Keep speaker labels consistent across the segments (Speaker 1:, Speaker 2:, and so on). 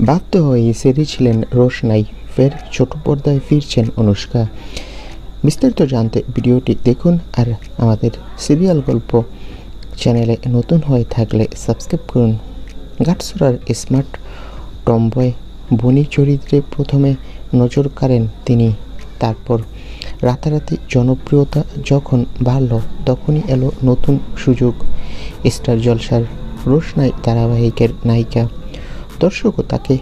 Speaker 1: বাধ্য হয়ে সেরেছিলেন রোশনাই। ফের ছোট পর্দায় ফিরছেন অনুষ্কা। বিস্তারিত জানতে ভিডিওটি দেখুন আর আমাদের সিরিয়াল গল্প চ্যানেলে নতুন হয়ে থাকলে সাবস্ক্রাইব করুন। গাটসরার স্মার্ট টম্বয় বনি চরিত্রে প্রথমে নজর কাড়েন তিনি। তারপর রাতারাতি জনপ্রিয়তা যখন বাড়ল, তখনই এলো নতুন সুযোগ। স্টার জলসার রোশনাই ধারাবাহিকের নায়িকা। দর্শকও তাকে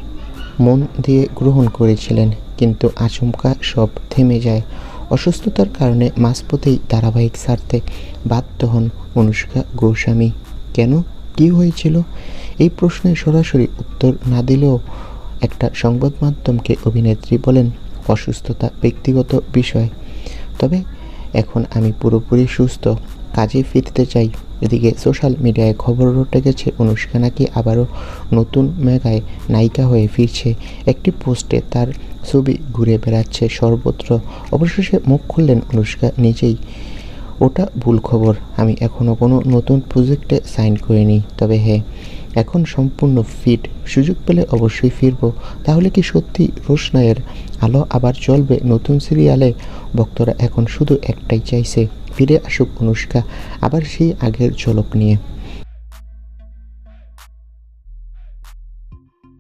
Speaker 1: মন দিয়ে গ্রহণ করেছিলেন, কিন্তু আচমকা সব থেমে যায়। অসুস্থতার কারণে মাঝপথেই ধারাবাহিক ছাড়তে বাধ্য হন অনুষ্কা গোস্বামী। কেন? কী হয়েছিল? এই প্রশ্নে সরাসরি উত্তর না দিলেও একটা সংবাদ মাধ্যমকে অভিনেত্রী বলেন, অসুস্থতা ব্যক্তিগত বিষয়। তবে এখন আমি পুরোপুরি সুস্থ, কাজে ফিরতে চাই। এদিকে সোশ্যাল মিডিয়ায় খবর উঠে গেছে অনুষ্কা নাকি আবারও নতুন মেগায় নায়িকা হয়ে ফিরছে। একটি পোস্টে তার ছবি ঘুরে বেড়াচ্ছে সর্বত্র। অবশেষে মুখ খুললেন অনুষ্কা নিজেই। ওটা ভুল খবর, আমি এখনও কোনো নতুন প্রজেক্টে সাইন করিনি। তবে হ্যাঁ এখন সম্পূর্ণ ফিট সুযোগ পেলে অবশ্যই ফিরব। তাহলে কি সত্যি রোশনায়ের আলো আবার চলবে নতুন সিরিয়ালে বক্তরা এখন শুধু একটাই চাইছে, ফিরে আসুক অনুষ্কা, আবার সেই আগের ঝলক নিয়ে।